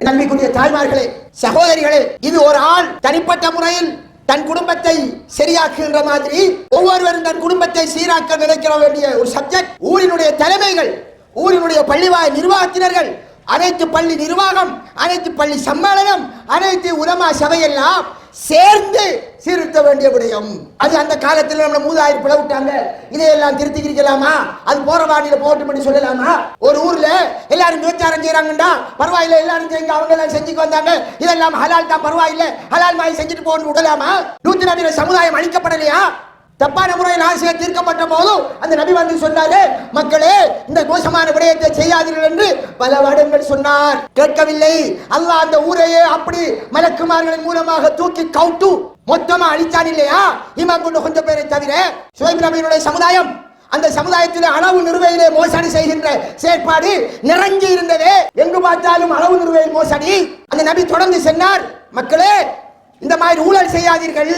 நன்மைக்குரிய தாய்மார்களே சகோதரிகளே இது ஒரு ஆள் தனிப்பட்ட முறையில் தன் குடும்பத்தை சரியாக்குகின்ற மாதிரி ஒவ்வொருவரும் தன் குடும்பத்தை சீராக்க நினைக்கிற வேண்டிய ஒரு சப்ஜெக்ட் ஊரினுடைய தலைமைகள் ஊரினுடைய பள்ளிவாய் நிர்வாகத்தினர்கள் அனைத்து பள்ளி நிர்வாகம் அனைத்து பள்ளி சம்மேளனம் அனைத்து உலமா சபையெல்லாம் சேர்ந்து சீர்திருத்த வேண்டிய விடயம். அது அந்த காலத்தில் நம்ம மூதாயிரம் பிளவிட்டாங்க. இதையெல்லாம் திருத்திக்கலாமா அது போற வாடியில போட்டு பண்ணி சொல்லலாமா? ஒரு ஊர்ல எல்லாரும் விபச்சாரம் செய்யறாங்கடா பரவாயில்ல எல்லாரும் செய்யுங்க. அவங்க எல்லாம் செஞ்சுக்கு வந்தாங்க. இதெல்லாம் ஹலால் தான். பரவாயில்ல. ஹலால் மாதிரி செஞ்சுட்டு போகணும் விடலாமா? நூத்தி நபியில சமுதாயம் அழிக்கப்படலையா? தப்பான முறையில் ஆசையை தீர்க்கப்பட்ட போதும் அந்த நபி வந்து சொன்னாரு மக்களே இந்த மோசமான விடயத்தை செய்யாதீர்கள் என்று பல வருடங்கள் சொன்னார். கேட்கவில்லை. அல்லாஹ் அந்த ஊரையே அப்படி மலக்குமார்களின் மூலமாக தூக்கி கவுட்டு மொத்தமா அழிச்சான் இல்லையா? இமாம் கொண்டு கொஞ்சம் பேரை தவிர சுவைப் நபியினுடைய சமுதாயம் அந்த சமுதாயத்தில் அளவு நிறுவையிலே மோசடி செய்கின்ற செயற்பாடு நிறைஞ்சு இருந்தது. எங்கு பார்த்தாலும் அளவு நிறுவையில் மோசடி. அந்த நபி தொடர்ந்து சென்றார். மக்களே இந்த மாதிரி ஊழல் செய்யாதீர்கள்.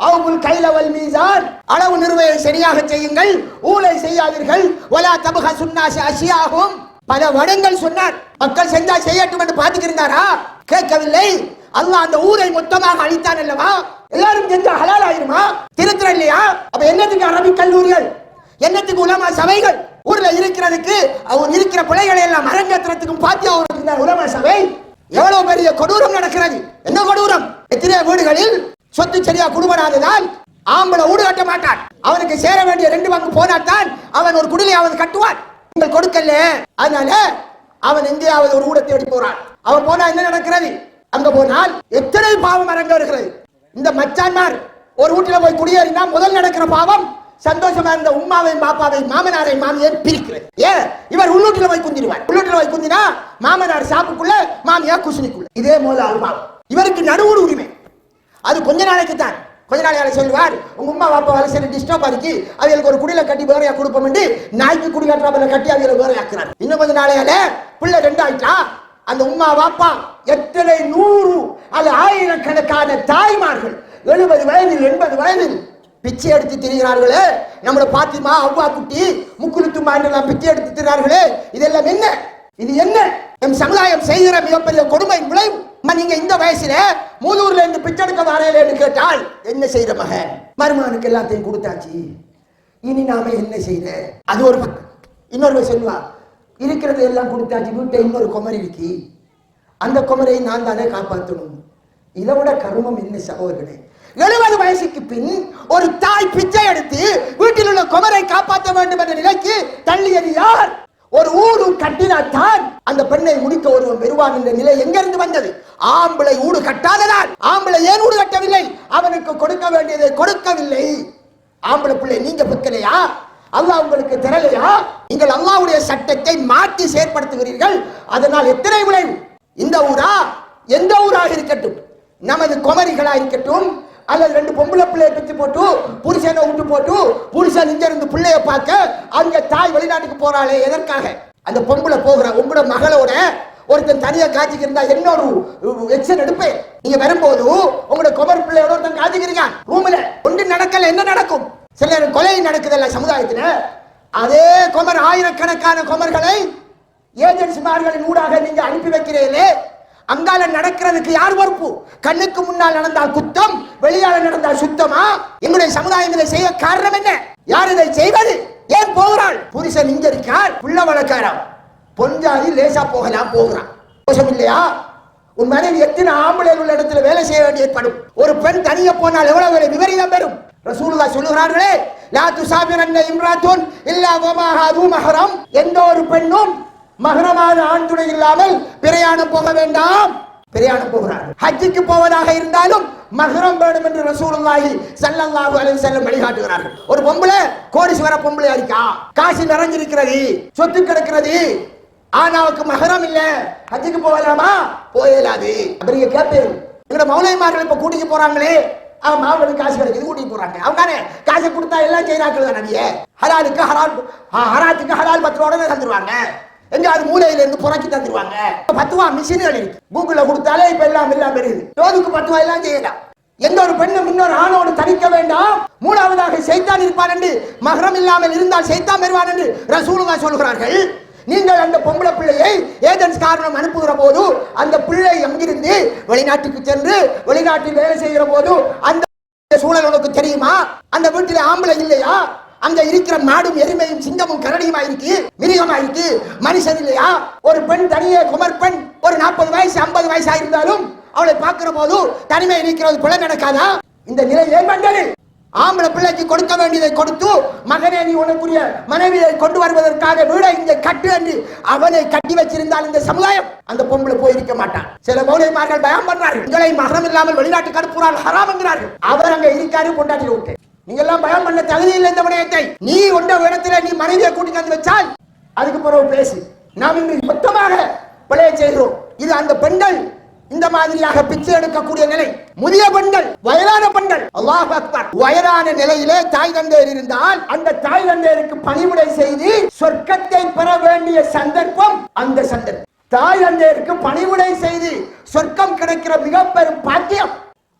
அவங்கள் கைலவல் மீசான். அளவு நிறுவையை சரியாக செய்யுங்கள். ஊழல் செய்யாதீர்கள். ஒலா தபக சுன்னாசி அசியாகும் பல வடங்கள் சொன்னார். மக்கள் செஞ்சா செய்யட்டும் என்று பார்த்துக்கிருந்தாரா? கேட்கவில்லை. அல்லாஹ் அந்த ஊரை மொத்தமாக அழித்தான் அல்லவா? எல்லாரும் செஞ்சா ஹலால் ஆயிருமா திருத்துற இல்லையா? அப்ப என்னத்துக்கு அரபி கல்லூரிகள்? என்னத்துக்கு உலமா சபைகள்? ஊர்ல இருக்கிறதுக்கு அவர் இருக்கிற பிள்ளைகளை எல்லாம் அரங்கேற்றத்துக்கும் பாத்தியா இருக்கிற உலமா சபை. எவ்வளவு பெரிய கொடூரம் நடக்கிறது? என்ன கொடூரம்? எத்தனை வீடுகளில் சொத்து சரியா குடும்பனாததால் ஆம்பளை ஊடு கட்ட மாட்டான். அவனுக்கு சேர வேண்டிய ரெண்டு பங்கு போனாத்தான் அவன் ஒரு குடிலை அவன் கட்டுவான். நீங்கள் கொடுக்கல. அதனால அவன் எங்கேயாவது ஒரு ஊடத்தை தேடி போறான். அவன் போனா என்ன நடக்கிறது? அங்க போனால் எத்தனை பாவம் அரங்க வருகிறது? இந்த மச்சான்மார் ஒரு வீட்டுல போய் குடியேறினா முதல் நடக்கிற பாவம் சந்தோஷமா இருந்த உமாவை பாப்பாவை மாமனாரை மாமியார் பிரிக்கிறது. ஏன் இவர் உள்ளூட்டில் போய் குந்திடுவார். உள்ளூட்டில் போய் குந்தினா மாமனார் சாப்புக்குள்ள மாமியா குசுனிக்குள்ள. இதே போல அல்பாவம் இவருக்கு நடுவுடு உரிமை. அது கொஞ்ச நாளைக்கு தான். கொஞ்ச நாளைக்கு சொல்லுவார் உங்க உமா பாப்பா வேலை சரி டிஸ்டர்ப் ஆகி அவங்களுக்கு ஒரு குடியில கட்டி வேறையா கொடுப்போம் நாய்க்கு குடி கட்டுறாப்புல கட்டி அவங்களை வேறையாக்குறாரு. இன்னும் கொஞ்ச நாளையால பிள்ளை ரெண்டாயிட்டா அந்த உமா பாப்பா எத்தனை நூறு அல்ல ஆயிரக்கணக்கான தாய்மார்கள் எழுபது வயதில் எண்பது வயதில் பிச்சை எடுத்து திரிகிறார்களே. நம்மளை பாத்திமா அவ்வா குட்டி முக்குலுத்து என்றெல்லாம் பிச்சை எடுத்து திரிகிறார்களே. இதெல்லாம் என்ன? இது என்ன? நம் சமுதாயம் செய்கிற மிகப்பெரிய கொடுமை விளைவு. நீங்க இந்த வயசுல மூலூர்ல இருந்து பிச்செடுக்க வரையிலேன்னு கேட்டால் என்ன செய்யற மகன்? மருமகனுக்கு எல்லாத்தையும் கொடுத்தாச்சு. இனி நாம என்ன செய்யற அது ஒரு பக்கம். இன்னொரு சொல்லுவா இருக்கிறது எல்லாம் கொடுத்தாச்சு. வீட்டை இன்னொரு குமரி இருக்கு. அந்த குமரையை நான் தானே காப்பாற்றணும். இதை விட கருமம் என்ன சகோதரனே எழுபது வயசுக்கு பின் ஒரு தாய் பிச்சை எடுத்து வீட்டில் உள்ள குமரை காப்பாற்ற வேண்டும் என்ற நிலைக்கு தள்ளியது யார்? ஒரு ஊரு கட்டினால்தான் அந்த பெண்ணை முடிக்க ஒருவன் பெறுவான் என்ற நிலை எங்கிருந்து வந்தது? ஆம்பளை ஊடு கட்டாததான் ஆம்பளை ஏன் ஊடு கட்டவில்லை? அவனுக்கு கொடுக்க வேண்டியதை கொடுக்கவில்லை. ஆம்பளை பிள்ளை நீங்க பிக்கலையா அல்லாஹ் உங்களுக்கு தரலையா நீங்கள் அல்லாஹ்வுடைய சட்டத்தை மாற்றி செயற்படுத்துகிறீர்கள். அதனால் எத்தனை விளைவு? இந்த ஊரா? எந்த ஊராக இருக்கட்டும். நமது குமரிகளாக இருக்கட்டும். அல்லது ரெண்டு பொம்பளை பிள்ளைய பெற்று போட்டு புருஷனை விட்டு போட்டு புருஷன் இங்க இருந்து பிள்ளைய பார்க்க அங்க தாய் வெளிநாட்டுக்கு போறாளே எதற்காக? அந்த பொம்பளை போகிற உங்களோட மகளோட ஒருத்தன் தனியா காட்சிக்கு இருந்தா என்ன ஒரு எக்ஷன் எடுப்பேன். நீங்க வரும்போது உங்களோட குமர் பிள்ளையோட ஒருத்தன் காட்சிக்கிறீங்க ரூம்ல ஒன்று நடக்கல என்ன நடக்கும்? சில நேரம் கொலை நடக்குதல்ல சமுதாயத்தில். அதே குமர் ஆயிரக்கணக்கான குமர்களை ஏஜென்சிமார்களின் ஊடாக நீங்க அனுப்பி வைக்கிறீர்களே. அங்கால நடக்கிறதுக்கு யார் பொறுப்பு? கண்ணுக்கு முன்னால் நடந்தால் குத்தம் வெளியால நடந்தால் சுத்தமா? எங்களுடைய சமுதாயம் இதை செய்ய காரணம் என்ன? யார் இதை செய்வது? ஏன் போகிறாள்? புருஷன் இங்க இருக்கார் புள்ள வளர்க்காராம். பொஞ்சாதி லேசா போகலாம் போகிறான். கோஷம் இல்லையா? உன் மனைவி எத்தனை ஆம்பளை உள்ள இடத்துல வேலை செய்ய வேண்டியது ஏற்படும் ஒரு பெண் தனிய போனால் எவ்வளவு விபரீதம் பெறும்? ரசூலுல்லாஹ் சொல்லுகிறார்களே லா துசாபிரன்ன இம்ராத்துன் இல்லா வமாக அது மஹரம். எந்த ஒரு பெண்ணும் மகரமான ஆண் துணை இல்லாமல் பிரயாணம் போக வேண்டாம். பிரயாணம் போகிறார் ஹஜ்ஜுக்கு போவதாக இருந்தாலும் மகரம் வேணும் என்று ரசூலுல்லாஹி ஸல்லல்லாஹு அலைஹி வஸல்லம் வழிகாட்டுகிறார்கள். ஒரு பொம்பளை கோடீஸ்வர பொம்பளை இருக்கா காசு நிறைஞ்சிருக்கிறது சொத்து கிடக்கிறது. ஆனாவுக்கு மகரம் இல்ல. ஹஜ்ஜுக்கு போகலாமா? போயிடாது அப்படிங்க கேட்பேன் எங்களோட மௌலைமார்கள் இப்ப கூட்டிக்கு போறாங்களே. அவன் மாவளுக்கு காசு கிடைக்குது கூட்டிட்டு போறாங்க. அவங்க தானே? காசை கொடுத்தா எல்லாம் செய்யறாக்கள் தான் நபியே ஹலாலுக்கு ஹலால் ஹராத்துக்கு ஹலால் பத்து உடனே தந்துருவாங்க. எங்கேயாவது மூலையில இருந்து புறக்கி தந்துருவாங்க பத்துவா மிஷின்கள் இருக்கு. கூகுள்ல கொடுத்தாலே இப்ப எல்லாம் எல்லாம் பெருகுது. ஜோதுக்கு பத்துவா எல்லாம் செய்யலாம். எந்த ஒரு பெண்ணும் இன்னொரு ஆணோடு தனிக்க வேண்டாம். மூணாவதாக செய்தான் இருப்பான் என்று மகரம் இல்லாமல் இருந்தால் செய்தான் பெறுவான் என்று ரசூலுகா சொல்கிறார்கள். நீங்கள் அந்த பொம்பளை பிள்ளையை ஏஜென்ஸ் காரணம் அனுப்புகிற போது அந்த பிள்ளை அங்கிருந்து வெளிநாட்டுக்கு சென்று வெளிநாட்டில் வேலை செய்கிற போது அந்த சூழல் உனக்கு தெரியுமா? அந்த வீட்டில் ஆம்பளை இல்லையா? அங்க இருக்கிற மாடும் எருமையும் சிங்கமும் கரடியுமா இருக்கு மிருகமா இருக்கு. மனுஷன் இல்லையா? ஒரு பெண் தனியே குமர் பெண் ஒரு நாற்பது வயசு ஐம்பது வயசா இருந்தாலும் அவளை பார்க்கிற போது தனிமை இருக்கிறது பிள்ளை நடக்காதா இந்த நிலை ஏன் ஆம்பளை பிள்ளைக்கு கொடுக்க வேண்டியதை கொடுத்து மகனே நீ உனக்குரிய மனைவியை கொண்டு வருவதற்காக வீடை இங்கே கட்டு என்று அவனை கட்டி வச்சிருந்தால் இந்த சமுதாயம் அந்த பொம்பளை போயிருக்க மாட்டான். சில மௌலிமார்கள் பயம் பண்றார்கள். உங்களை மகரம் இல்லாமல் வெளிநாட்டுக்கு அனுப்புகிறார் ஹராம் என்கிறார்கள். அவர் அங்க இருக்காரு கொண்டாட்டி விட்டு. நீங்க எல்லாம் பயம் பண்ண தகுதி இல்லை இந்த விடயத்தை நீ உண்ட இடத்துல நீ மனைவியை கூட்டிட்டு வந்து வச்சால் அதுக்கு பிறகு பேசு. நாம் இன்று மொத்தமாக பிழைய செய்கிறோம். இது அந்த பெண்கள் இந்த மாதிரியாக பிச்சை எடுக்கக்கூடிய நிலை. முதிய பெண்கள் வயதான பெண்கள் அல்லாஹ் அக்பர். வயதான நிலையிலே தாய் தந்தையர் இருந்தால் அந்த தாய் தந்தையருக்கு பணிவிடை செய்து சொர்க்கத்தை பெற வேண்டிய சந்தர்ப்பம் அந்த சந்தர்ப்பம். தாய் தந்தையருக்கு பணிவிடை செய்து சொர்க்கம் கிடைக்கிற மிக பெரும் பாக்கியம்.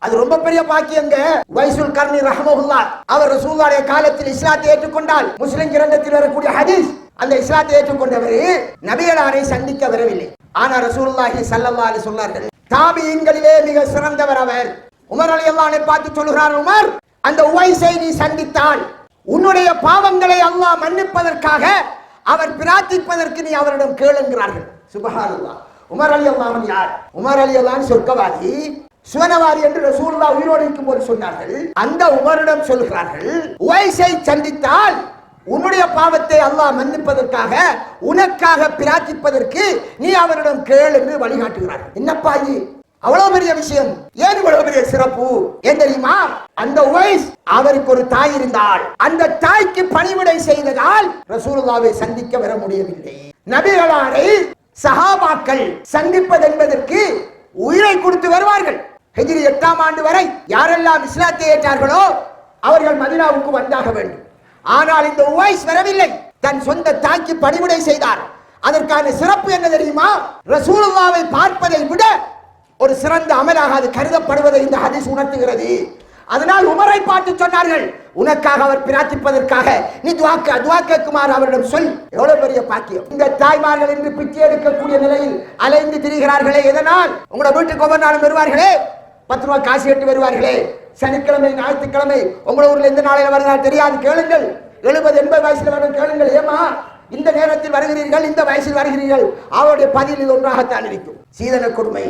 அது ரொம்ப பெரிய பாக்கியங்க. வைசுல் கர்ணி ரஹமஹுல்லா அவர் ரசூல்லாடைய காலத்தில் இஸ்லாத்தை ஏற்றுக்கொண்டால் முஸ்லிம் கிரந்தத்தில் வரக்கூடிய ஹதீஸ் அந்த இஸ்லாத்தை ஏற்றுக்கொண்டவர் நபிகளாரை சந்திக்க வரவில்லை. ஆனா ரசூல்லாஹி ஸல்லல்லாஹு சொன்னார்கள் தாபியின்களிலே மிக சிறந்தவர் அவர். உமர் ரலியல்லாஹு பார்த்து சொல்கிறார் உமர் அந்த உவைசை நீ சந்தித்தால் உன்னுடைய பாவங்களை அல்லாஹ் மன்னிப்பதற்காக அவர் பிரார்த்திப்பதற்கு நீ அவரிடம் கேளுங்கிறார்கள். சுபஹானல்லாஹ். உமர் அலி அல்லாஹன் யார்? உமர் அலி அல்லான் சொர்க்கவாதி சுவனவாதி என்று ரசூல்லா உயிரோடு இருக்கும்போது சொன்னார்கள். அந்த உமரிடம் சொல்கிறார்கள் உவைசை சந்தித்தால் உன்னுடைய பாவத்தை அல்லாஹ் மன்னிப்பதற்காக உனக்காக பிரார்த்திப்பதற்கு நீ அவரிடம் கேள் என்று வழிகாட்டுகிறார். என்னப்பா இது? அவ்வளவு பெரிய விஷயம். ஏன் இவ்வளவு பெரிய சிறப்பு? ஏன் தெரியுமா? அந்த உவைஸ் அவருக்கு ஒரு தாய் இருந்தால் அந்த தாய்க்கு பணிவிடை செய்ததால் ரசூலுல்லாவை சந்திக்க வர முடியவில்லை. நபிகளாரை சஹாபாக்கள் சந்திப்பது என்பதற்கு உயிரை கொடுத்து வருவார்கள். ஹெஜ்ரி எட்டாம் ஆண்டு வரை யாரெல்லாம் இஸ்லாத்தை ஏற்றார்களோ அவர்கள் மதினாவுக்கு வந்தாக வேண்டும். ஆனால் இந்த உவைஸ் வரவில்லை. தன் சொந்த தாய்க்கு பணிவிடை செய்தார். அதற்கான சிறப்பு என்ன தெரியுமா? ரசூலுல்லாவை பார்ப்பதை விட ஒரு சிறந்த அமலாக அது கருதப்படுவதை இந்த ஹதீஸ் உணர்த்துகிறது. அதனால் உமரை பார்த்து சொன்னார்கள். உனக்காக அவர் பிரார்த்திப்பதற்காக நீ துவாக்க துவா கேட்குமாறு அவரிடம் சொல். எவ்வளவு பெரிய பாக்கியம். இந்த தாய்மார்கள் இன்று பிச்சை எடுக்கக்கூடிய நிலையில் அலைந்து திரிகிறார்களே எதனால்? உங்களோட வீட்டுக்கு ஒவ்வொரு நாளும் வருவார்களே? பத்து ரூபாய் காசு எட்டு வருவார்களே? சனிக்கிழமை ஞாயிற்றுக்கிழமை உங்கள ஊர்ல எந்த நாளையில வருகிறார் தெரியாது. கேளுங்கள். எழுபது எண்பது வயசுல வரும். கேளுங்கள். ஏமா இந்த நேரத்தில் வருகிறீர்கள் இந்த வயசில் வருகிறீர்கள். அவருடைய பதில் இது ஒன்றாகத்தான் இருக்கும். சீதன கொடுமை.